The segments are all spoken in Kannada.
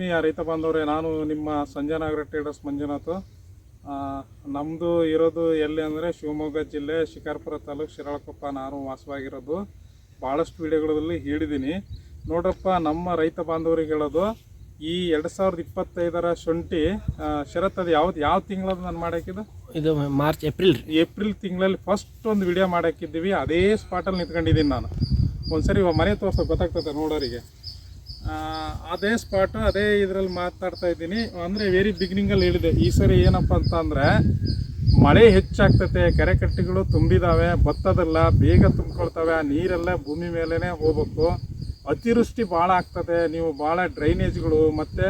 ಆತ್ಮೀಯ ರೈತ ಬಾಂಧವರೇ ನಾನು ನಿಮ್ಮ ಸಂಜನಾಗರ ಟ್ರೇಡರ್ಸ್ ಮಂಜುನಾಥ್. ನಮ್ಮದು ಇರೋದು ಎಲ್ಲಿ ಅಂದರೆ ಶಿವಮೊಗ್ಗ ಜಿಲ್ಲೆ ಶಿಕಾರ್ಪುರ ತಾಲೂಕು ಶಿರಾಳಕೊಪ್ಪ ನಾನು ವಾಸವಾಗಿರೋದು. ಭಾಳಷ್ಟು ವಿಡಿಯೋಗಳಲ್ಲಿ ಹೇಳಿದ್ದೀನಿ. ನೋಡ್ರಪ್ಪ ನಮ್ಮ ರೈತ ಬಾಂಧವರಿಗೆ ಹೇಳೋದು ಈ ಎರಡು ಸಾವಿರದ ಇಪ್ಪತ್ತೈದರ ಶುಂಠಿ ಶರತ್ ಅದು ಯಾವ್ದು ಯಾವ ತಿಂಗಳದು ನಾನು ಮಾಡಾಕಿದ್ದು ಇದು ಮಾರ್ಚ್ ಏಪ್ರಿಲ್ ಏಪ್ರಿಲ್ ತಿಂಗಳಲ್ಲಿ ಫಸ್ಟ್ ಒಂದು ವಿಡಿಯೋ ಮಾಡಾಕಿದ್ದೀವಿ ಅದೇ ಸ್ಪಾಟಲ್ಲಿ ನಿಂತ್ಕೊಂಡಿದ್ದೀನಿ ನಾನು. ಒಂದ್ಸರಿ ಮನೆ ತೋರ್ಸೋಕೆ ಗೊತ್ತಾಗ್ತದೆ ನೋಡೋರಿಗೆ. ಅದೇ ಸ್ಪಾಟು ಅದೇ ಇದರಲ್ಲಿ ಮಾತಾಡ್ತಾ ಇದ್ದೀನಿ. ಅಂದರೆ ವೆರಿ ಬಿಗಿನಿಂಗಲ್ಲಿ ಹೇಳಿದೆ, ಈ ಸರಿ ಏನಪ್ಪ ಅಂತ ಅಂದರೆ, ಮಳೆ ಹೆಚ್ಚಾಗ್ತತೆ ಕೆರೆಕಟ್ಟೆಗಳು ತುಂಬಿದಾವೆ ಭತ್ತದಲ್ಲ ಬೇಗ ತುಂಬಿಕೊಳ್ತವೆ, ಆ ನೀರೆಲ್ಲ ಭೂಮಿ ಮೇಲೇ ಹೋಗ್ಬೇಕು. ಅತಿವೃಷ್ಟಿ ಭಾಳ ಆಗ್ತದೆ, ನೀವು ಭಾಳ ಡ್ರೈನೇಜ್ಗಳು ಮತ್ತು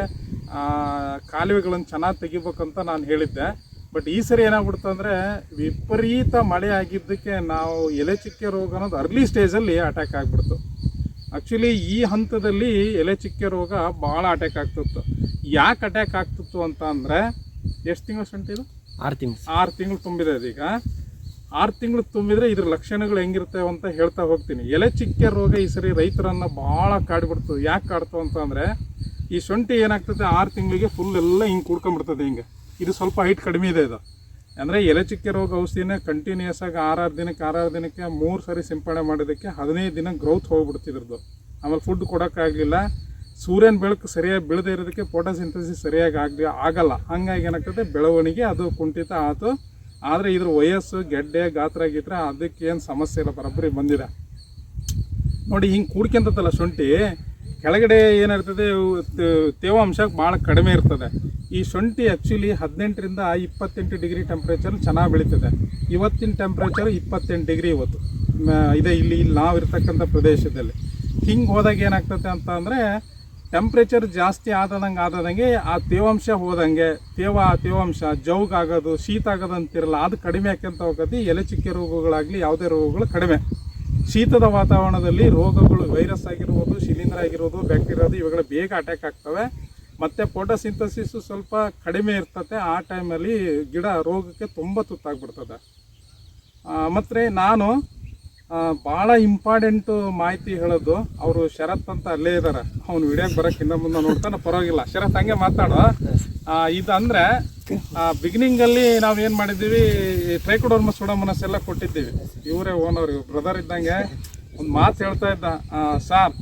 ಕಾಲುವೆಗಳನ್ನು ಚೆನ್ನಾಗಿ ತೆಗಿಬೇಕಂತ ನಾನು ಹೇಳಿದ್ದೆ. ಬಟ್ ಈ ಸರಿ ಏನಾಗ್ಬಿಡ್ತು ಅಂದರೆ, ವಿಪರೀತ ಮಳೆ ಆಗಿದ್ದಕ್ಕೆ ನಾವು ಎಲೆ ಚುಕ್ಕೆ ರೋಗ ಅನ್ನೋದು ಅರ್ಲಿ ಸ್ಟೇಜಲ್ಲಿ ಅಟ್ಯಾಕ್ ಆಗಿಬಿಡ್ತು. ಆ್ಯಕ್ಚುಲಿ ಈ ಹಂತದಲ್ಲಿ ಎಲೆ ಚುಕ್ಕೆ ರೋಗ ಭಾಳ ಅಟ್ಯಾಕ್ ಆಗ್ತಿತ್ತು. ಯಾಕೆ ಅಟ್ಯಾಕ್ ಆಗ್ತಿತ್ತು ಅಂತ ಅಂದರೆ ಎಷ್ಟು ತಿಂಗಳು ಶುಂಠಿದು ಆರು ತಿಂಗಳು ಆರು ತಿಂಗಳು ತುಂಬಿದೆ ಅದೀಗ ಆರು ತಿಂಗಳು ತುಂಬಿದ್ರೆ ಇದ್ರ ಲಕ್ಷಣಗಳು ಹೆಂಗಿರ್ತವೆ ಅಂತ ಹೇಳ್ತಾ ಹೋಗ್ತೀನಿ. ಎಲೆ ಚಿಕ್ಕೆ ರೋಗ ಈ ಸರಿ ರೈತರನ್ನು ಭಾಳ ಕಾಡ್ಬಿಡ್ತು. ಯಾಕೆ ಕಾಡ್ತು ಅಂತ ಅಂದರೆ ಈ ಸೊಂಟಿ ಏನಾಗ್ತದೆ ಆರು ತಿಂಗಳಿಗೆ ಫುಲ್ ಎಲ್ಲ ಹಿಂಗೆ ಕುಡ್ಕೊಂಬಿಡ್ತದೆ ಹಿಂಗೆ. ಇದು ಸ್ವಲ್ಪ ಹೈಟ್ ಕಡಿಮೆ ಇದೆ ಇದು. ಅಂದರೆ ಎಲೆ ಚಿಕ್ಕೆ ರೋಗ ಔಷಧಿನ ಕಂಟಿನ್ಯೂಸ್ ಆಗಿ ಆರಾರು ದಿನಕ್ಕೆ ಆರಾರು ದಿನಕ್ಕೆ ಮೂರು ಸರಿ ಸಿಂಪಡಣೆ ಮಾಡೋದಕ್ಕೆ ಹದಿನೈದು ದಿನ ಗ್ರೋತ್ ಹೋಗ್ಬಿಡ್ತಿದ್ರದ್ದು ಆಮೇಲೆ ಫುಡ್ ಕೊಡೋಕ್ಕಾಗಲಿಲ್ಲ ಸೂರ್ಯನ ಬೆಳಕು ಸರಿಯಾಗಿ ಬೀಳದೇ ಇರೋದಕ್ಕೆ ಫೋಟೋಸಿಂಥಸಿಸ್ ಸರಿಯಾಗಿ ಆಗಲಿ, ಆಗಲ್ಲ. ಹಂಗಾಗಿ ಏನಾಗ್ತದೆ? ಬೆಳವಣಿಗೆ ಅದು ಕುಂಠಿತ ಆಯ್ತು ಆದರೆ ಇದ್ರ ವಯಸ್ಸು, ಗೆಡ್ಡೆ, ಗಾತ್ರ ಗೀತ್ರ ಅದಕ್ಕೇನು ಸಮಸ್ಯೆ ಇಲ್ಲ. ಬರೋಬ್ಬರಿ ಬಂದಿದೆ. ನೋಡಿ, ಹಿಂಗೆ ಕೂಡ್ಕೊಂತಲ್ಲ ಶುಂಠಿ ಕೆಳಗಡೆ ಏನಿರ್ತದೆ ತೇವಾಂಶ ಭಾಳ ಕಡಿಮೆ ಇರ್ತದೆ. ಈ ಶುಂಠಿ ಆ್ಯಕ್ಚುಲಿ ಹದಿನೆಂಟರಿಂದ ಇಪ್ಪತ್ತೆಂಟು ಡಿಗ್ರಿ ಟೆಂಪ್ರೇಚರ್ ಚೆನ್ನಾಗಿ ಬೆಳೀತದೆ. ಇವತ್ತಿನ ಟೆಂಪ್ರೇಚರ್ ಇಪ್ಪತ್ತೆಂಟು ಡಿಗ್ರಿ ಇವತ್ತು. ಇದೆ, ಇಲ್ಲಿ ಇಲ್ಲಿ ನಾವು ಇರ್ತಕ್ಕಂಥ ಪ್ರದೇಶದಲ್ಲಿ. ಹಿಂಗೆ ಹೋದಾಗ ಏನಾಗ್ತದೆ ಅಂತ ಅಂದರೆ ಟೆಂಪ್ರೇಚರ್ ಜಾಸ್ತಿ ಆದದಂಗೆ ಆದದಂಗೆ ಆ ತೇವಾಂಶ ಹೋದಂಗೆ, ತೇವ, ತೇವಾಂಶ ಜೌಗಾಗೋದು ಶೀತ ಆಗೋದು ಅಂತಿರಲ್ಲ, ಅದು ಕಡಿಮೆ ಆಕ್ಯಂತ ಹೋಗತಿ ಎಲೆ ಚಿಕ್ಕೆ ರೋಗಗಳಾಗಲಿ, ಯಾವುದೇ ರೋಗಗಳು ಕಡಿಮೆ. ಶೀತದ ವಾತಾವರಣದಲ್ಲಿ ರೋಗಗಳು ವೈರಸ್ ಆಗಿರ್ಬೋದು, ಶಿಲೀಂಧ್ರ ಆಗಿರ್ಬೋದು ಬ್ಯಾಕ್ಟೀರಿಯಾದು ಇವುಗಳ ಬೇಗ ಅಟ್ಯಾಕ್ ಆಗ್ತವೆ. ಮತ್ತು ಫೋಟೋಸಿಂಥಸಿಸ್ ಸ್ವಲ್ಪ ಕಡಿಮೆ ಇರ್ತದೆ ಆ ಟೈಮಲ್ಲಿ ಗಿಡ ರೋಗಕ್ಕೆ ತುಂಬ ತುತ್ತಾಗ್ಬಿಡ್ತದೆ. ಮತ್ತು ನಾನು ಭಾಳ ಇಂಪಾರ್ಟೆಂಟು ಮಾಹಿತಿ ಹೇಳೋದು ಅವರು ಶರತ್ ಅಂತ ಅಲ್ಲೇ ಇದ್ದಾರೆ ಅವ್ನು ವಿಡಿಯೋಗೆ ಬರೋಕ್ಕಿಂತ ಮುಂದೆ ನೋಡ್ತಾನೆ, ಪರವಾಗಿಲ್ಲ. ಶರತ್ ಹಂಗೆ ಮಾತಾಡೋ. ಇದು ಅಂದರೆ ಬಿಗಿನಿಂಗಲ್ಲಿ ನಾವು ಏನು ಮಾಡಿದ್ದೀವಿ ಟ್ರೈಕೋಡರ್ಮ ಸುಡಮನಸ್ ಎಲ್ಲ ಕೊಟ್ಟಿದ್ದೀವಿ. ಇವರೇ ಓನರ್ ಬ್ರದರ್ ಇದ್ದಂಗೆ ಒಂದು ಮಾತು ಹೇಳ್ತಾ ಇದ್ದ. ಸಾರ್,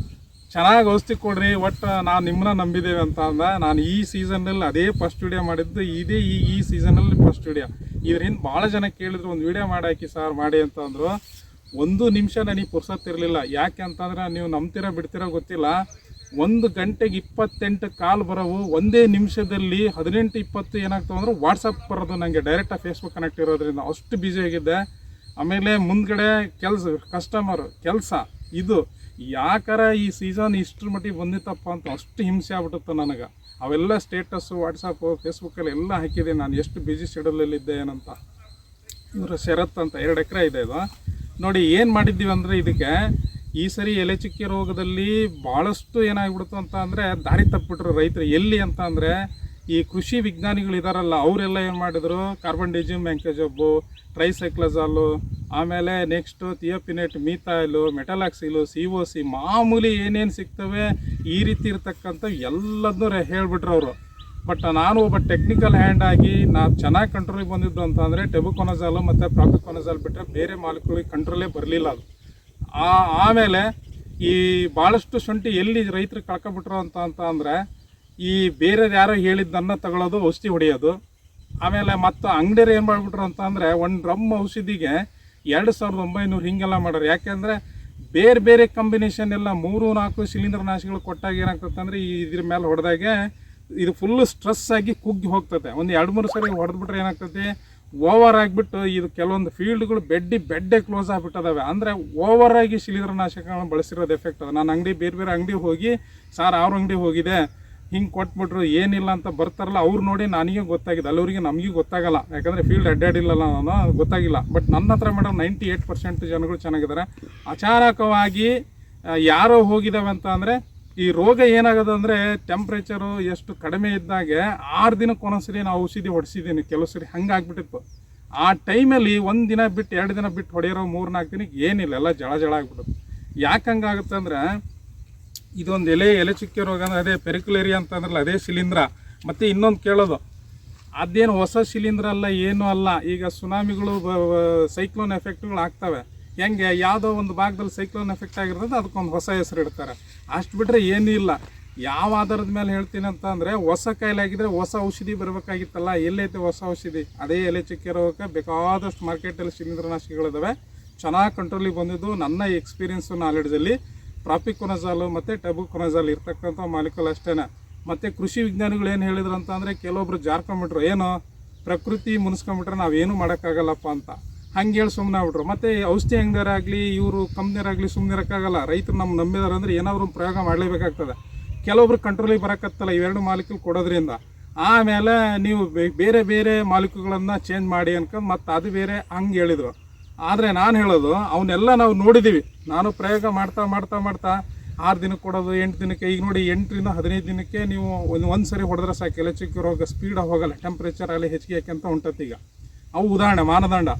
ಚೆನ್ನಾಗಿ ಔಷಧಿ ಕೊಡ್ರಿ, ಒಟ್ಟು ನಾವು ನಿಮ್ಮನ್ನ ನಂಬಿದ್ದೇವೆ ಅಂತ ಅಂದ. ನಾನು ಈ ಸೀಸನ್ನಲ್ಲಿ ಅದೇ ಫಸ್ಟ್ ವಿಡಿಯೋ ಮಾಡಿದ್ದು, ಇದೇ ಈ ಈ ಸೀಸನಲ್ಲಿ ಫಸ್ಟ್ ವಿಡಿಯೋ ಇದರಿಂದ ಭಾಳ ಜನ ಕೇಳಿದ್ರು, ಒಂದು ವಿಡಿಯೋ ಮಾಡಾಕಿ ಸರ್, ಮಾಡಿ ಅಂತ ಅಂದರು. ಒಂದು ನಿಮಿಷ ನನಗೆ ಪುರ್ಸತ್ತಿರಲಿಲ್ಲ. ಯಾಕೆ ಅಂತಂದ್ರೆ ನೀವು ನಂಬ್ತೀರಾ ಬಿಡ್ತೀರ ಗೊತ್ತಿಲ್ಲ. ಒಂದು ಗಂಟೆಗೆ ಇಪ್ಪತ್ತೆಂಟು ಕಾಲ್ ಬರೋವು ಒಂದೇ ನಿಮಿಷದಲ್ಲಿ ಹದಿನೆಂಟು ಇಪ್ಪತ್ತು ಏನಾಗ್ತವೆ ಅಂದ್ರೆ ವಾಟ್ಸಪ್ ಬರೋದು ನನಗೆ ಡೈರೆಕ್ಟಾಗಿ ಫೇಸ್ಬುಕ್ ಕನೆಕ್ಟ್ ಇರೋದ್ರಿಂದ. ಅಷ್ಟು ಬ್ಯುಸಿ ಆಗಿದ್ದೆ. ಆಮೇಲೆ ಮುಂದ್ಗಡೆ ಕೆಲಸ ಕಸ್ಟಮರ್ ಕೆಲಸ, ಇದು. ಯಾಕಾರ ಈ ಸೀಸನ್ ಇಷ್ಟರ ಮಟ್ಟಿಗೆ ಬಂದಿತ್ತಪ್ಪ ಅಂತ ಅಷ್ಟು ಹಿಂಸೆ ಆಗ್ಬಿಟ್ಟಿತ್ತು ನನಗೆ. ಅವೆಲ್ಲ ಸ್ಟೇಟಸ್ಸು ವಾಟ್ಸಪ್ಪು ಫೇಸ್ಬುಕ್ಕಲ್ಲಿ ಎಲ್ಲ ಹಾಕಿದೆ. ನಾನು ಎಷ್ಟು ಬ್ಯುಸಿ ಶೆಡ್ಯೂಲಲ್ಲಿದ್ದೆ ಏನಂತ. ಇವರು ಶರತ್ ಅಂತ, ಎರಡು ಎಕರೆ ಇದೆ ಇದು. ನೋಡಿ, ಏನು ಮಾಡಿದ್ದೀವಿ ಅಂದರೆ ಇದಕ್ಕೆ ಈ ಸರಿ ಎಲೆ ಚುಕ್ಕಿ ರೋಗದಲ್ಲಿ ಭಾಳಷ್ಟು ಏನಾಗ್ಬಿಡ್ತು ಅಂತ ಅಂದರೆ ದಾರಿ ತಪ್ಪಿಬಿಟ್ರು ರೈತರು. ಎಲ್ಲಿ ಅಂತ ಅಂದರೆ ಈ ಕೃಷಿ ವಿಜ್ಞಾನಿಗಳು ಇದಾರಲ್ಲ, ಅವರೆಲ್ಲ ಏನು ಮಾಡಿದ್ರು? ಕಾರ್ಬನ್ ಡಿಜಿಮ್ ಮ್ಯಾಂಕಜಬ್ಬು ಟ್ರೈಸೈಕ್ಲಜಾಲು ಆಮೇಲೆ next thiophanate methyl metalaxyl C O C ಮಾಮೂಲಿ ಏನೇನು ಸಿಗ್ತವೆ, ಈ ರೀತಿ ಇರ್ತಕ್ಕಂಥ ಎಲ್ಲದನ್ನೂ ಹೇಳ್ಬಿಟ್ರು ಅವರು. ಬಟ್ ನಾನು ಒಬ್ಬ ಟೆಕ್ನಿಕಲ್ ಹ್ಯಾಂಡ್ ಆಗಿ ನಾನು ಚೆನ್ನಾಗಿ ಕಂಟ್ರೋಲಿಗೆ ಬಂದಿದ್ದು ಅಂತ ಟೆಬುಕೊನಜಾಲು ಮತ್ತು ಪ್ರಾಪಿಕೊನಜಾಲ್ ಬಿಟ್ಟರೆ ಬೇರೆ ಮಾಲೀಕರಿಗೆ ಕಂಟ್ರೋಲೇ ಬರಲಿಲ್ಲ ಅದು. ಆಮೇಲೆ ಈ ಭಾಳಷ್ಟು ಶುಂಠಿ ಎಲ್ಲಿ ರೈತರು ಕಳ್ಕೊಬಿಟ್ರು ಅಂತ ಅಂತ ಅಂದರೆ ಈ ಬೇರೆ ಯಾರೋ ಹೇಳಿದ್ದನ್ನು ತಗೊಳ್ಳೋದು ಔಷಧಿ ಹೊಡೆಯೋದು. ಆಮೇಲೆ ಮತ್ತು ಅಂಗಡಿಯರು ಏನು ಮಾಡಿಬಿಟ್ರು ಅಂತ ಅಂದರೆ ಒಂದು ಡ್ರಮ್ ಔಷಧಿಗೆ ಎರಡು ಸಾವಿರದ ಒಂಬೈನೂರು ಹಿಂಗೆಲ್ಲ ಮಾಡೋರು ಯಾಕೆಂದರೆ ಬೇರೆ ಬೇರೆ ಕಾಂಬಿನೇಷನ್ ಎಲ್ಲ ಮೂರು ನಾಲ್ಕು ಸಿಲಿಂಡರ್ ನಾಶಗಳು ಕೊಟ್ಟಾಗ ಏನಾಗ್ತದೆ ಅಂದರೆ ಇದ್ರ ಮೇಲೆ ಹೊಡೆದಾಗೆ ಇದು ಫುಲ್ಲು ಸ್ಟ್ರೆಸ್ ಆಗಿ ಕುಗ್ಗಿ ಹೋಗ್ತದೆ. ಒಂದು ಎರಡು, ಮೂರು ಸರಿ ಹೊಡೆದ್ಬಿಟ್ರೆ ಏನಾಗ್ತದೆ? ಓವರ್ ಆಗಿಬಿಟ್ಟು ಇದು ಕೆಲವೊಂದು ಫೀಲ್ಡ್ಗಳು ಬೆಡ್ಡಿ ಬೆಡ್ಡೆ ಕ್ಲೋಸ್ ಆಗಿಬಿಟ್ಟದಾವೆ. ಅಂದರೆ ಓವರ್ ಆಗಿ ಶಿಲೀಂಧ್ರ ನಾಶಕಗಳನ್ನ ಬಳಸಿರೋದು ಎಫೆಕ್ಟ್ ಅದ. ನಾನು ಅಂಗಡಿ, ಬೇರೆ ಬೇರೆ ಅಂಗಡಿ ಹೋಗಿ, ಸಾರ್, ಅವ್ರ ಅಂಗಡಿ ಹೋಗಿದೆ. ಹಿಂಗೆ ಕೊಟ್ಬಿಟ್ರು, ಏನಿಲ್ಲ ಅಂತ ಬರ್ತಾರಲ್ಲ, ಅವ್ರು ನೋಡಿ ನನಗೆ ಗೊತ್ತಾಗಿದೆ. ಅಲ್ಲವರಿಗೆ ನಮಗೂ ಗೊತ್ತಾಗಲ್ಲ. ಯಾಕಂದರೆ ಫೀಲ್ಡ್ ಅಡ್ಡಾಡಿಲ್ಲಲ್ಲ ನಾನು ಗೊತ್ತಾಗಿಲ್ಲ. ಬಟ್ ನನ್ನ ಹತ್ರ ಮೇಡಮ್ ನೈಂಟಿ ಏಯ್ಟ್ ಪರ್ಸೆಂಟ್ ಜನಗಳು ಚೆನ್ನಾಗಿದ್ದಾರೆ. ಅಚಾನಕವಾಗಿ ಯಾರೋ ಹೋಗಿದ್ದಾವೆ ಅಂತ ಅಂದರೆ ಈ ರೋಗ ಏನಾಗೋದು ಅಂದರೆ ಟೆಂಪ್ರೇಚರು ಎಷ್ಟು ಕಡಿಮೆ ಇದ್ದಾಗೆ ಆರು ದಿನಕ್ಕೆ ಒಂದೊಂದ್ಸರಿ ನಾವು ಔಷಧಿ ಹೊಡಿಸಿದ್ದೀನಿ ಕೆಲವು ಸರಿ ಹಂಗೆ ಆಗ್ಬಿಟ್ಟಿತ್ತು ಆ ಟೈಮಲ್ಲಿ ಒಂದು ದಿನ ಬಿಟ್ಟು ಎರಡು ದಿನ ಬಿಟ್ಟು ಹೊಡೆಯೋ ಮೂರು ನಾಲ್ಕು ದಿನಕ್ಕೆ ಏನಿಲ್ಲ, ಎಲ್ಲ ಜಳ ಜಳ ಆಗ್ಬಿಡುತ್ತೆ. ಯಾಕೆ ಹಂಗಾಗುತ್ತೆ ಅಂದರೆ ಇದೊಂದು ಎಲೆ ಎಲೆ ಚುಕ್ಕೆ ರೋಗ ಅಂದ್ರೆ ಅದೇ ಪೆರಿಕ್ಯುಲೇರಿಯಾ ಅಂತಂದ್ರಲ್ಲ, ಅದೇ ಶಿಲೀಂಧ್ರ. ಮತ್ತು ಇನ್ನೊಂದು ಕೇಳೋದು, ಅದೇನು ಹೊಸ ಶಿಲೀಂಧ್ರ ಅಲ್ಲ, ಏನೂ ಅಲ್ಲ, ಈಗ ಸುನಾಮಿಗಳು ಸೈಕ್ಲೋನ್ ಎಫೆಕ್ಟ್ಗಳು ಆಗ್ತವೆ. ಹೆಂಗೆ ಯಾವುದೋ ಒಂದು ಭಾಗದಲ್ಲಿ ಸೈಕ್ಲೋನ್ ಎಫೆಕ್ಟ್ ಆಗಿರ್ತದೆ, ಅದಕ್ಕೊಂದು ಹೊಸ ಹೆಸರು ಇಡ್ತಾರೆ. ಅಷ್ಟು ಬಿಟ್ಟರೆ ಏನೂ ಇಲ್ಲ. ಯಾವ ಆಧಾರದ ಮೇಲೆ ಹೇಳ್ತೀನಿ ಅಂತ ಅಂದರೆ, ಹೊಸ ಕಾಯಿಲೆ ಆಗಿದ್ರೆ ಹೊಸ ಔಷಧಿ ಬರಬೇಕಾಗಿತ್ತಲ್ಲ, ಎಲ್ಲೈತೆ ಹೊಸ ಔಷಧಿ? ಅದೇ ಎಲೆ ಚುಕ್ಕೆ ರೋಗಕ್ಕೆ ಬೇಕಾದಷ್ಟು ಮಾರ್ಕೆಟಲ್ಲಿ ಶಿಲೀಂದ್ರನಾಶಕಗಳಿದ್ದಾವೆ ಚೆನ್ನಾಗಿ ಕಂಟ್ರೋಲಿಗೆ ಬಂದಿದ್ದು ನನ್ನ ಎಕ್ಸ್ಪೀರಿಯನ್ಸು ನಾಲೆಡ್ಜಲ್ಲಿ ಪ್ರಾಪಿಕೊನಜಾಲು ಮತ್ತು ಟೆಬುಕೊನಜಾಲ್ ಇರ್ತಕ್ಕಂಥ ಮಾಲಿಕಲ್ ಅಷ್ಟೇ ಮತ್ತು ಕೃಷಿ ವಿಜ್ಞಾನಿಗಳು ಏನು ಹೇಳಿದ್ರು ಅಂತ ಅಂದರೆ, ಕೆಲವೊಬ್ರು ಜಾರ್ಕೊಂಬಿಟ್ರು ಏನು? ಪ್ರಕೃತಿ ಮುನಿಸ್ಕೊಂಬಿಟ್ರೆ ನಾವೇನು ಮಾಡೋಕ್ಕಾಗಲ್ಲಪ್ಪ ಅಂತ. ಹಂಗೆ ಹೇಳಿ ಸುಮ್ಮನೆ ಆಗ್ಬಿಟ್ರು. ಮತ್ತು ಔಷಧಿ ಅಂಗಡಿಯರಾಗಲಿ ಇವರು ಕಂಪ್ನಿಯರಾಗಲಿ ಸುಮ್ಮನೆ ಇರೋಕ್ಕಾಗಲ್ಲ. ರೈತರು ನಮ್ಮ ನಂಬಿದಾರೆ ಅಂದರೆ ಏನಾದರೂ ಪ್ರಯೋಗ ಮಾಡಲೇಬೇಕಾಗ್ತದೆ. ಕೆಲವೊಬ್ರು ಕಂಟ್ರೋಲಿಗೆ ಬರೋಕ್ಕತ್ತಲ್ಲ ಇವೆರಡು ಮಾಲೀಕರು ಕೊಡೋದ್ರಿಂದ. ಆಮೇಲೆ ನೀವು ಬೇರೆ ಬೇರೆ ಮಾಲೀಕುಗಳನ್ನು ಚೇಂಜ್ ಮಾಡಿ ಅನ್ಕೊಂಡು ಮತ್ತು ಅದು ಬೇರೆ ಹಂಗೆ ಹೇಳಿದರು. ಆದರೆ ನಾನು ಹೇಳೋದು ಅವನ್ನೆಲ್ಲ ನಾವು ನೋಡಿದ್ದೀವಿ ನಾನು ಪ್ರಯೋಗ ಮಾಡ್ತಾ ಮಾಡ್ತಾ ಮಾಡ್ತಾ ಆರು ದಿನಕ್ಕೆ ಕೊಡೋದು, ಎಂಟು ದಿನಕ್ಕೆ. ಈಗ ನೋಡಿ ಎಂಟರಿಂದ ಹದಿನೈದು ದಿನಕ್ಕೆ ನೀವು ಒಂದು ಒಂದು ಸರಿ ಹೊಡೆದ್ರೆ ಸಾಕು. ಎಲೆ ಚಿಕ್ಕ ರೋಗ ಸ್ಪೀಡಾಗಿ ಹೋಗಲ್ಲ. ಟೆಂಪ್ರೇಚರ್ ಆಗಲಿ, ಹೆಚ್ಚಿಗೆ ಅಂತ ಈಗ ಅವು ಉದಾಹರಣೆ, ಮಾನದಂಡ.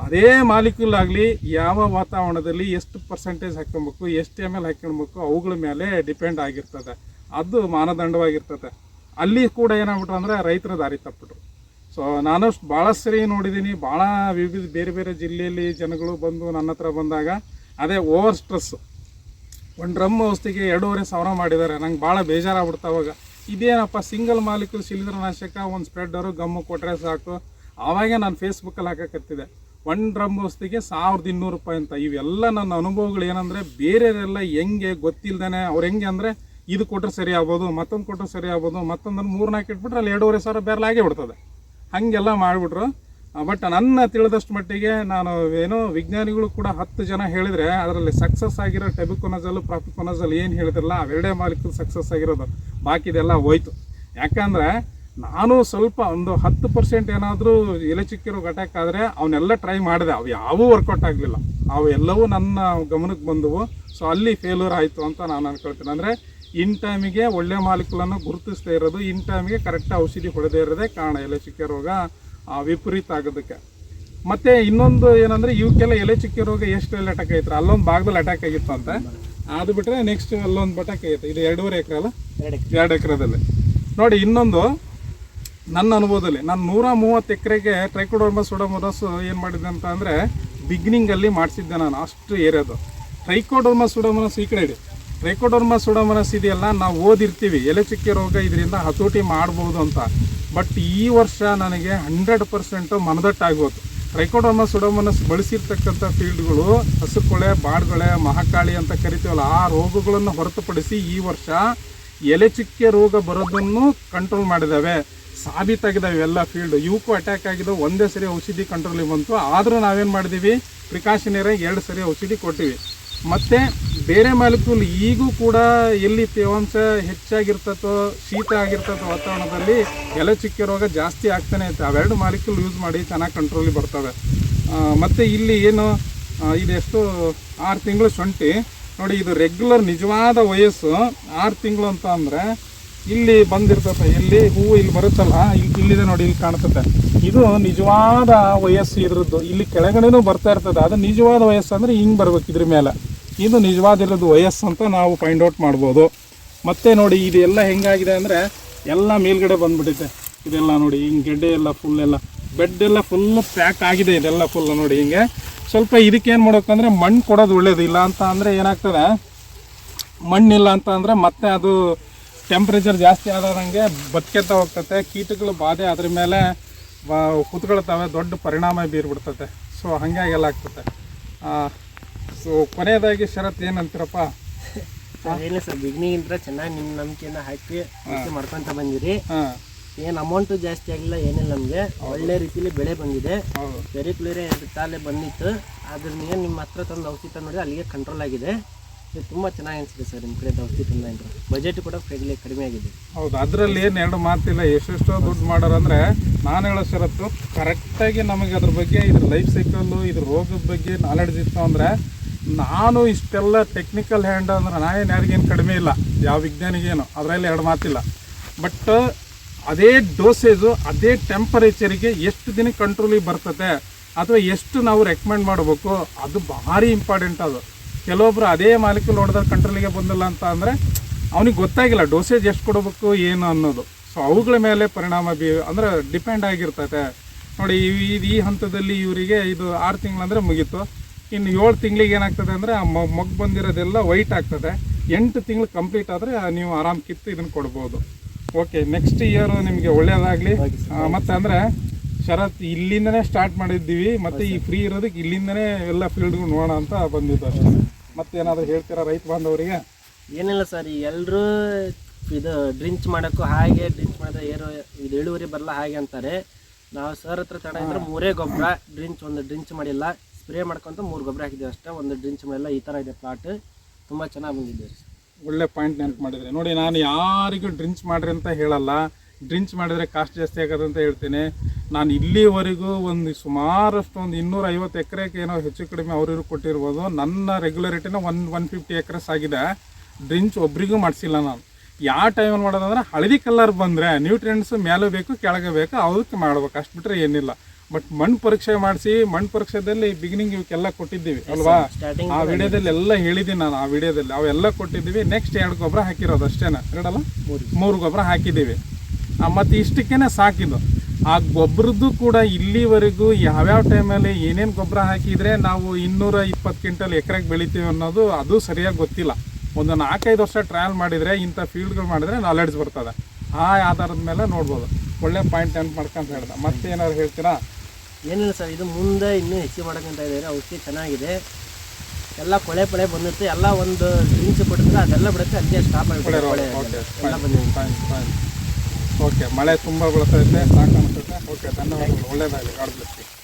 ಅದೇ ಮಾಲಿಕ್ಯೂಲ್ ಆಗಲಿ ಯಾವ ವಾತಾವರಣದಲ್ಲಿ ಎಷ್ಟು ಪರ್ಸೆಂಟೇಜ್ ಹಾಕ್ಕೊಬೇಕು, ಎಷ್ಟು ಎಂ ಎಲ್ ಅವುಗಳ ಮೇಲೆ ಡಿಪೆಂಡ್ ಆಗಿರ್ತದೆ. ಅದು ಮಾನದಂಡವಾಗಿರ್ತದೆ. ಅಲ್ಲಿ ಕೂಡ ಏನಾಗ್ಬಿಟ್ರು ಅಂದರೆ ರೈತರ ದಾರಿ ತಪ್ಪಿಟ್ರು. ಸೊ ನಾನು ಭಾಳ ಸರಿ ನೋಡಿದ್ದೀನಿ ಭಾಳ ವಿವಿಧ ಬೇರೆ ಬೇರೆ ಜಿಲ್ಲೆಯಲ್ಲಿ ಜನಗಳು ಬಂದು ನನ್ನ ಹತ್ರ ಬಂದಾಗ, ಅದೇ ಓವರ್ ಸ್ಟ್ರೆಸ್ ಒಂದು ಡ್ರಮ್ ಔಷಧಿಗೆ ಎರಡೂವರೆ ಸಾವಿರ ಮಾಡಿದ್ದಾರೆ. ನಂಗೆ ಭಾಳ ಬೇಜಾರಾಗ್ಬಿಡ್ತು ಅವಾಗ. ಇದೇನಪ್ಪ ಸಿಂಗಲ್ ಮಾಲಿಕ್ಯೂಲ್ ಶಿಲೀಂಧ್ರನಾಶಕ ಒಂದು ಸ್ಪ್ರೆಡ್ಡರು ಗಮ್ಮು ಕೊಟ್ಟರೆ ಸಾಕು. ಆವಾಗೇ ನಾನು ಫೇಸ್ಬುಕ್ಕಲ್ಲಿ ಹಾಕಕತ್ತಿದೆ ಒಂದು ಡ್ರಮ್ ಔಷಧಿಗೆ ಸಾವಿರದ ಇನ್ನೂರು ರೂಪಾಯಿ ಅಂತ. ಇವೆಲ್ಲ ನನ್ನ ಅನುಭವಗಳು ಏನಂದರೆ, ಬೇರೆಯವರೆಲ್ಲ ಹೆಂಗೆ ಗೊತ್ತಿಲ್ದೇ ಅವ್ರು ಹೆಂಗೆ ಅಂದರೆ, ಇದು ಕೊಟ್ಟರೆ ಸರಿ ಆಗ್ಬೋದು, ಮತ್ತೊಂದು ಕೊಟ್ಟರೆ ಸರಿ ಆಗ್ಬೋದು, ಮತ್ತೊಂದನ್ನು ಮೂರು ನಾಲ್ಕು ಇಟ್ಬಿಟ್ರೆ ಅಲ್ಲಿ ಎರಡೂವರೆ ಸಾವಿರ ಬೇರೆ ಆಗೇ ಬಿಡ್ತದೆ. ಹಾಗೆಲ್ಲ ಮಾಡಿಬಿಟ್ರು. ಬಟ್ ನನ್ನ ತಿಳಿದಷ್ಟು ಮಟ್ಟಿಗೆ ನಾನು ಏನೋ ವಿಜ್ಞಾನಿಗಳು ಕೂಡ ಹತ್ತು ಜನ ಹೇಳಿದರೆ, ಅದರಲ್ಲಿ ಸಕ್ಸಸ್ ಆಗಿರೋ ಟೆಬಿಕೊನಜಲ್ ಪ್ರಾಫಿಕೊನಜಲ್ ಏನು ಹೇಳಿದ್ರಲ್ಲ, ಅವೆರಡೇ ಮಾಲಿಕ್ಯೂಲ್ ಸಕ್ಸಸ್ ಆಗಿರೋದು. ಬಾಕಿದೆಲ್ಲ ಹೋಯ್ತು. ಯಾಕಂದರೆ ನಾನು ಸ್ವಲ್ಪ ಒಂದು ಹತ್ತು ಪರ್ಸೆಂಟ್ ಏನಾದರೂ ಎಲೆ ಚಿಕ್ಕಿರೋ ಅಟ್ಯಾಕ್ ಆದರೆ ಅವನ್ನೆಲ್ಲ ಟ್ರೈ ಮಾಡಿದೆ. ಅವು ಯಾವೂ ವರ್ಕೌಟ್ ಆಗಲಿಲ್ಲ. ಅವೆಲ್ಲವೂ ಎಲ್ಲವೂ ನನ್ನ ಗಮನಕ್ಕೆ ಬಂದವು. ಸೊ ಅಲ್ಲಿ ಫೇಲ್ಯೂರ್ ಆಯಿತು ಅಂತ ನಾನು ಅನ್ಕೊಳ್ತೀನಿ. ಅಂದರೆ ಇನ್ ಟೈಮಿಗೆ ಒಳ್ಳೆ ಮಾಲಿಕ್ಯುಲನ್ನು ಗುರುತಿಸ್ತಾ ಇರೋದು ಇನ್ ಟೈಮಿಗೆ ಕರೆಕ್ಟ್ ಔಷಧಿ ಹೊಡೆದೇ ಇರೋದೇ ಕಾರಣ ಎಲೆ ಚುಕ್ಕೆ ರೋಗ ವಿಪರೀತ ಆಗೋದಕ್ಕೆ. ಮತ್ತು ಇನ್ನೊಂದು ಏನಂದರೆ ಇವಕ್ಕೆಲ್ಲ ಎಲೆ ಚುಕ್ಕೆ ರೋಗ ಎಷ್ಟು ಎಲ್ಲಿ ಅಟ್ಯಾಕ್ ಆಗಿತ್ತು? ಅಲ್ಲೊಂದು ಭಾಗದಲ್ಲಿ ಅಟ್ಯಾಕ್ ಆಗಿತ್ತು ಅಂತ. ಅದು ಬಿಟ್ಟರೆ ನೆಕ್ಸ್ಟ್ ಅಲ್ಲೊಂದು ಬಟಾಕ್ ಆಗಿತ್ತು ಇದು ಎರಡೂವರೆ ಎಕರೆ ಅಲ್ಲ? ಎರಡು ಎರಡು ಎಕರೆದಲ್ಲಿ. ನೋಡಿ ಇನ್ನೊಂದು ನನ್ನ ಅನುಭವದಲ್ಲಿ ನಾನು ನೂರ ಮೂವತ್ತು ಎಕರೆಗೆ ಟ್ರೈಕೋಡರ್ಮಸ್ ಸುಡಮರಸ್ ಏನು ಮಾಡಿದ್ದೆ ಅಂತ ಅಂದರೆ ಬಿಗ್ನಿಂಗಲ್ಲಿ ಮಾಡಿಸಿದ್ದೆ ನಾನು ಅಷ್ಟು ಏರಿಯಾದು. ಟ್ರೈಕೋಡರ್ಮಸ್ ಸುಡಮರಸ್ ಈ ಕಡೆ ಇಡಿ ಟ್ರೈಕೋಡೋರ್ಮ ಸುಡಮರಸ್ ಇದೆಯಲ್ಲ, ನಾವು ಓದಿರ್ತೀವಿ. ಎಲೆ ರೋಗ ಇದರಿಂದ ಹತೋಟಿ ಮಾಡ್ಬೋದು ಅಂತ. ಬಟ್ ಈ ವರ್ಷ ನನಗೆ ಹಂಡ್ರೆಡ್ ಪರ್ಸೆಂಟು ಮನದಟ್ಟಾಗೋದು ಟ್ರೈಕೋಡರ್ಮಸ್ ಸುಡಮನಸ್ ಬಳಸಿರ್ತಕ್ಕಂಥ ಫೀಲ್ಡ್ಗಳು ಹಸುಕೊಳೆ ಬಾಡ್ಗೊಳೆ ಮಹಾಕಾಳಿ ಅಂತ ಕರಿತೀವಲ್ಲ, ಆ ರೋಗಗಳನ್ನು ಹೊರತುಪಡಿಸಿ ಈ ವರ್ಷ ಎಲೆ ರೋಗ ಬರೋದನ್ನು ಕಂಟ್ರೋಲ್ ಮಾಡಿದ್ದಾವೆ. ಸಾಬೀತಾಗಿದ್ದಾವೆ ಎಲ್ಲ ಫೀಲ್ಡ್ ಇವಕ್ಕೂ ಅಟ್ಯಾಕ್ ಆಗಿದ್ದು ಒಂದೇ ಸರಿ ಔಷಧಿ ಕಂಟ್ರೋಲಿಗೆ ಬಂತು. ಆದರೂ ನಾವೇನು ಮಾಡಿದ್ದೀವಿ ಪ್ರಿಕಾಷನರಿಯಾಗಿ ಎರಡು ಸರಿ ಔಷಧಿ ಕೊಟ್ಟಿವಿ. ಮತ್ತು ಬೇರೆ ಮಾಲಿಕ್ಯೂಲ್ ಈಗೂ ಕೂಡ ಎಲ್ಲಿ ತೇವಾಂಶ ಹೆಚ್ಚಾಗಿರ್ತತೋ, ಶೀತ ಆಗಿರ್ತತೋ ವಾತಾವರಣದಲ್ಲಿ ಎಲೆ ಚುಕ್ಕೆ ರೋಗ ಜಾಸ್ತಿ ಆಗ್ತಾನೆ ಐತೆ ಅವೆರಡು ಮಾಲಿಕ್ಯೂಲ್ ಯೂಸ್ ಮಾಡಿ ಚೆನ್ನಾಗಿ ಕಂಟ್ರೋಲಿಗೆ ಬರ್ತವೆ. ಮತ್ತು ಇಲ್ಲಿ ಏನು ಇದೆಷ್ಟು? ಆರು ತಿಂಗಳು ಶುಂಠಿ. ನೋಡಿ, ಇದು ರೆಗ್ಯುಲರ್ ನಿಜವಾದ ವಯಸ್ಸು. ಆರು ತಿಂಗಳು ಅಂತ ಅಂದರೆ ಇಲ್ಲಿ ಬಂದಿರ್ತತೆ, ಇಲ್ಲಿ ಹೂವು ಇಲ್ಲಿ ಬರುತ್ತಲ್ಲ ಇಲ್ಲಿ ಇಲ್ಲಿದೆ ನೋಡಿ, ಇಲ್ಲಿ ಕಾಣ್ತದೆ ಇದು ನಿಜವಾದ ವಯಸ್ಸು ಇದ್ರದ್ದು. ಇಲ್ಲಿ ಕೆಳಗಡೆನೂ ಬರ್ತಾ ಇರ್ತದೆ ಅದು ನಿಜವಾದ ವಯಸ್ಸು ಅಂದರೆ ಹಿಂಗೆ ಬರ್ಬೇಕು ಇದ್ರ ಮೇಲೆ. ಇದು ನಿಜವಾದ ಇರೋದು ವಯಸ್ಸು ಅಂತ ನಾವು ಫೈಂಡ್ ಔಟ್ ಮಾಡ್ಬೋದು. ಮತ್ತೆ ನೋಡಿ ಇದೆಲ್ಲ ಹೆಂಗಾಗಿದೆ ಅಂದರೆ, ಎಲ್ಲ ಮೇಲ್ಗಡೆ ಬಂದ್ಬಿಟ್ಟಿದೆ. ಇದೆಲ್ಲ ನೋಡಿ, ಹಿಂಗೆ ಗೆಡ್ಡೆ ಎಲ್ಲ ಫುಲ್ ಎಲ್ಲ. ಬೆಡ್ ಎಲ್ಲ ಫುಲ್ ಪ್ಯಾಕ್ ಆಗಿದೆ ಇದೆಲ್ಲ ಫುಲ್ ನೋಡಿ ಹಿಂಗೆ. ಸ್ವಲ್ಪ ಇದಕ್ಕೇನು ಮಾಡ್ಬೇಕಂದ್ರೆ ಮಣ್ಣು ಕೊಡೋದು ಒಳ್ಳೇದು. ಇಲ್ಲ ಅಂತ ಅಂದರೆ ಏನಾಗ್ತದೆ? ಮಣ್ಣಿಲ್ಲ ಅಂತ ಅಂದರೆ ಮತ್ತೆ ಅದು ಟೆಂಪ್ರೇಚರ್ ಜಾಸ್ತಿ ಆದಂಗೆ ಬದುಕೆತ್ತ ಹೋಗ್ತತೆ ಕೀಟಗಳು ಬಾಧೆ ಅದ್ರ ಮೇಲೆ ಕೂತ್ಕೊಳ್ತವೆ ದೊಡ್ಡ ಪರಿಣಾಮ ಬೀರ್ಬಿಡ್ತತೆ. ಸೊ ಹಾಗಾಗಿ ಎಲ್ಲ ಆಗ್ತತೆ. ಸೊ ಕೊನೆಯದಾಗಿ ಶರತ್ ಏನಂತೀರಪ್ಪ? ಇಲ್ಲ ಸರ್ ಬಿಗ್ನಿಂಗ್ ಚೆನ್ನಾಗಿ ನಿಮ್ಮ ನಂಬಿಕೆಯಿಂದ ಹಾಕಿ ಮಾಡ್ಕೊಂತ ಬಂದಿರಿ. ಏನು ಅಮೌಂಟು ಜಾಸ್ತಿ ಆಗಿಲ್ಲ ಏನಿಲ್ಲ ನಮಗೆ. ಒಳ್ಳೆ ರೀತಿಲಿ ಬೆಳೆ ಬಂದಿದೆ. ಬೆರೆ ತಾಲೆ ಎರಡು ಕಾಲೇ ಬಂದಿತ್ತು. ಅದ್ರನ್ನೇ ನಿಮ್ಮ ಹತ್ರ ತಂದು ಔಷಧಿ ನೋಡಿ ಅಲ್ಲಿಗೆ ಕಂಟ್ರೋಲ್ ಆಗಿದೆ. ತುಂಬ ಚೆನ್ನಾಗಿ ಅನಿಸಿದೆ ಸರ್ ನಿಮ್ಮ ಕಡೆ ಔಷಧಿ ತಂದು ಬಜೆಟ್ ಕೂಡ ಫ್ರೆಂಡ್ಲಿ ಕಡಿಮೆ ಆಗಿದೆ. ಹೌದು, ಅದರಲ್ಲಿ ಏನು ಎರಡು ಮಾತಿಲ್ಲ, ಎಷ್ಟೆಷ್ಟೋ ದುಡ್ಡು ಮಾಡೋರು ಅಂದರೆ ನಾನು ಹೇಳೋ ಷರತ್ತು ಕರೆಕ್ಟಾಗಿ ನಮಗೆ ಅದ್ರ ಬಗ್ಗೆ ಇದ್ರ ಲೈಫ್ ಸೈಕಲ್ಲು ಇದ್ರ ರೋಗದ ಬಗ್ಗೆ ನಾಲೆಡ್ಜ್ ಇತ್ತು ಅಂದರೆ ನಾನು ಇಷ್ಟೆಲ್ಲ ಟೆಕ್ನಿಕಲ್ ಹ್ಯಾಂಡ್ ಅಂದ್ರೆ ಏನು ಯಾರಿಗೇನು ಕಡಿಮೆ ಇಲ್ಲ, ಯಾವ ವಿಜ್ಞಾನಿಗೇನು, ಅದರಲ್ಲಿ ಎರಡು ಮಾತಿಲ್ಲ. ಬಟ್ ಅದೇ ಡೋಸೇಜು ಅದೇ ಟೆಂಪರೇಚರಿಗೆ ಎಷ್ಟು ದಿನ ಕಂಟ್ರೋಲಿಗೆ ಬರ್ತದೆ, ಅಥವಾ ಎಷ್ಟು ನಾವು ರೆಕಮೆಂಡ್ ಮಾಡಬೇಕು, ಅದು ಭಾರಿ ಇಂಪಾರ್ಟೆಂಟ್ ಅದು. ಕೆಲವೊಬ್ರು ಅದೇ ಮಾಲಿಕ್ಯೂಲ್ ಹೊಡೆದ ಕಂಟ್ರೋಲಿಗೆ ಬಂದಿಲ್ಲ ಅಂತ ಅಂದರೆ ಅವನಿಗೆ ಗೊತ್ತಾಗಿಲ್ಲ ಡೋಸೇಜ್ ಎಷ್ಟು ಕೊಡಬೇಕು ಏನು ಅನ್ನೋದು. ಸೊ ಅವುಗಳ ಮೇಲೆ ಪರಿಣಾಮ ಬೀ ಅಂದ್ರೆ ಡಿಪೆಂಡ್ ಆಗಿರ್ತೈತೆ. ನೋಡಿ ಇದು ಈ- ಹಂತದಲ್ಲಿ ಇವರಿಗೆ ಇದು ಆರು ತಿಂಗಳಂದ್ರೆ ಮುಗೀತು. ಇನ್ನು ಏಳು ತಿಂಗಳಿಗೆ ಏನಾಗ್ತದೆ ಅಂದರೆ ಆ ಮೊಗ್ಗು ಬಂದಿರೋದೆಲ್ಲ ವೈಟ್ ಆಗ್ತದೆ. ಎಂಟು ತಿಂಗಳು ಕಂಪ್ಲೀಟ್ ಆದರೆ ನೀವು ಆರಾಮ್ ಕಿತ್ತು ಇದನ್ನು ಕೊಡ್ಬೋದು. ಓಕೆ ನೆಕ್ಸ್ಟ್ ಇಯರ್ ನಿಮಗೆ ಒಳ್ಳೇದಾಗಲಿ. ಮತ್ತು ಅಂದರೆ ಶರತ್ ಇಲ್ಲಿಂದನೇ ಸ್ಟಾರ್ಟ್ ಮಾಡಿದ್ದೀವಿ ಮತ್ತೆ ಈ ಫ್ರೀ ಇರೋದಕ್ಕೆ ಇಲ್ಲಿಂದನೇ ಎಲ್ಲ ಫೀಲ್ಡ್ಗೂ ನೋಡೋಣ ಅಂತ ಬಂದಿದ್ದು ಅಷ್ಟೇ. ಮತ್ತೇನಾದರೂ ಹೇಳ್ತೀರಾ ರೈತ ಬಾಂಧವರಿಗೆ? ಏನಿಲ್ಲ ಸರ್ ಎಲ್ಲರೂ ಇದು ಡ್ರಿಂಚ್ ಮಾಡೋಕ್ಕೂ ಹಾಗೆ ಡ್ರಿಂಕ್ಸ್ ಮಾಡಿದ್ರೆ ಏನು ಇದು ಇಳುವರಿ ಬರಲ್ಲ ಹಾಗೆ ಅಂತಾರೆ. ನಾವು ಸರ್ ಹತ್ರ ತಡ ಇದ್ರೆ ಮೂರೇ ಗೊಬ್ಬರ ಡ್ರಿಂಚ್ ಒಂದು ಡ್ರಿಂಕ್ಸ್ ಮಾಡಿಲ್ಲ. ಸ್ಪ್ರೇ ಮಾಡ್ಕೊಂತ ಮೂರು ಗೊಬ್ಬರ ಹಾಕಿದ್ದೀವಿ ಅಷ್ಟೇ ಒಂದು ಡ್ರಿಂಕ್ಸ್ ಮಾಡಿಲ್ಲ ಈ ಥರ ಇದೆ ಪ್ಲಾಟ್ ತುಂಬ ಚೆನ್ನಾಗಿ ಬಂದಿದೆ ಒಳ್ಳೆ ಪಾಯಿಂಟ್ ನೆನಪು ಮಾಡಿದರೆ. ನೋಡಿ ನಾನು ಯಾರಿಗೂ ಡ್ರಿಂಕ್ಸ್ ಮಾಡ್ರಿ ಅಂತ ಹೇಳಲ್ಲ. ಡ್ರಿಂಚ್ ಮಾಡಿದರೆ ಕಾಸ್ಟ್ ಜಾಸ್ತಿ ಆಗೋದಂತ ಹೇಳ್ತೀನಿ. ನಾನು ಇಲ್ಲಿವರೆಗೂ ಒಂದು ಸುಮಾರಷ್ಟು ಒಂದು ಇನ್ನೂರ ಐವತ್ತು ಎಕರೆಗೆ ಏನೋ ಹೆಚ್ಚು ಕಡಿಮೆ ಅವ್ರಿಗೂ ಕೊಟ್ಟಿರ್ಬೋದು. ನನ್ನ ರೆಗ್ಯುಲರಿಟಿನ ಒನ್ ಒನ್ ಫಿಫ್ಟಿ ಎಕರೆಸ್ ಆಗಿದೆ. ಡ್ರಿಂಚ್ ಒಬ್ರಿಗೂ ಮಾಡಿಸಿಲ್ಲ ನಾನು. ಯಾವ ಟೈಮಲ್ಲಿ ಮಾಡೋದಂದ್ರೆ ಹಳದಿ ಕಲರ್ ಬಂದರೆ ನ್ಯೂಟ್ರಿಯೆಂಟ್ಸ್ ಮೇಲೆ ಬೇಕು ಕೆಳಗೆ ಬೇಕು ಅದಕ್ಕೆ ಮಾಡ್ಬೇಕು. ಅಷ್ಟು ಬಿಟ್ಟರೆ ಏನಿಲ್ಲ. ಬಟ್ ಮಣ್ಣು ಪರೀಕ್ಷೆ ಮಾಡಿಸಿ ಮಣ್ಣು ಪರೀಕ್ಷೆದಲ್ಲಿ ಬಿಗಿನಿಂಗ್ ಇವಕ್ಕೆಲ್ಲ ಕೊಟ್ಟಿದ್ದೀವಿ ಅಲ್ವಾ? ಆ ವಿಡಿಯೋದಲ್ಲಿ ಎಲ್ಲ ಹೇಳಿದ್ದೀನಿ ನಾನು ಆ ವಿಡಿಯೋದಲ್ಲಿ ಅವೆಲ್ಲ ಕೊಟ್ಟಿದ್ದೀವಿ. ನೆಕ್ಸ್ಟ್ ಎರಡು ಗೊಬ್ಬರ ಹಾಕಿರೋದು ಅಷ್ಟೇನ. ಎರಡಲ್ಲ? ಮೂರು. ಗೊಬ್ಬರ ಹಾಕಿದ್ದೀವಿ. ಮತ್ತು ಇಷ್ಟಕ್ಕೇ ಇಷ್ಟಕ್ಕೇನೆ ಸಾಕಿದ್ದು. ಆ ಗೊಬ್ಬರದ್ದು ಕೂಡ ಇಲ್ಲಿವರೆಗೂ ಯಾವ್ಯಾವ ಟೈಮಲ್ಲಿ ಏನೇನು ಗೊಬ್ಬರ ಹಾಕಿದರೆ ನಾವು ಇನ್ನೂರ ಇಪ್ಪತ್ತು ಕ್ವಿಂಟಲ್ ಎಕರೆಗೆ ಬೆಳಿತೀವಿ ಅನ್ನೋದು ಅದು ಸರಿಯಾಗಿ ಗೊತ್ತಿಲ್ಲ. ಒಂದು ನಾಲ್ಕೈದು ವರ್ಷ ಟ್ರಯಲ್ ಮಾಡಿದರೆ ಇಂಥ ಫೀಲ್ಡ್ಗಳು ಮಾಡಿದರೆ ನಾಲೆಡ್ಜ್ ಬರ್ತದೆ. ಆ ಆಧಾರದ ಮೇಲೆ ನೋಡ್ಬೋದು. ಒಳ್ಳೆ ಪಾಯಿಂಟ್ ನೆನ್ಪು ಮಾಡ್ಕೊಂತ ಹೇಳ್ದೆ. ಮತ್ತೆ ಏನಾದ್ರು ಹೇಳ್ತೀರಾ? ಏನಿಲ್ಲ ಸರ್ ಇದು ಮುಂದೆ ಇನ್ನೂ ಹೆಚ್ಚು ಮಾಡೋಕ್ಕಂತ ಇದ್ದಾರೆ ಔಷಧಿ ಚೆನ್ನಾಗಿದೆ. ಎಲ್ಲ ಕೊಳೆ ಪಳೆ ಬಂದಿತ್ತು ಎಲ್ಲ ಒಂದು ಡ್ರಿಂಕ್ಸ್ ಕೊಟ್ಟಿದ್ರೆ ಅದೆಲ್ಲ ಬಿಡುತ್ತೆ. ಅಲ್ಲಿಗೆ ಸ್ಟಾಪ್ ಮಾಡಿ ಕೊಳೆ ಒಳ್ಳೆ ಎಲ್ಲ ಬಂದಿದೆ. ಓಕೆ ಮಳೆ ತುಂಬ ಬೀಳ್ತೈತೆ ಸಾಕು ಅನ್ಸುತ್ತೆ ಓಕೆ ಧನ್ಯವಾದಗಳು ಒಳ್ಳೇದಾಗಲಿ ಗಾಡ್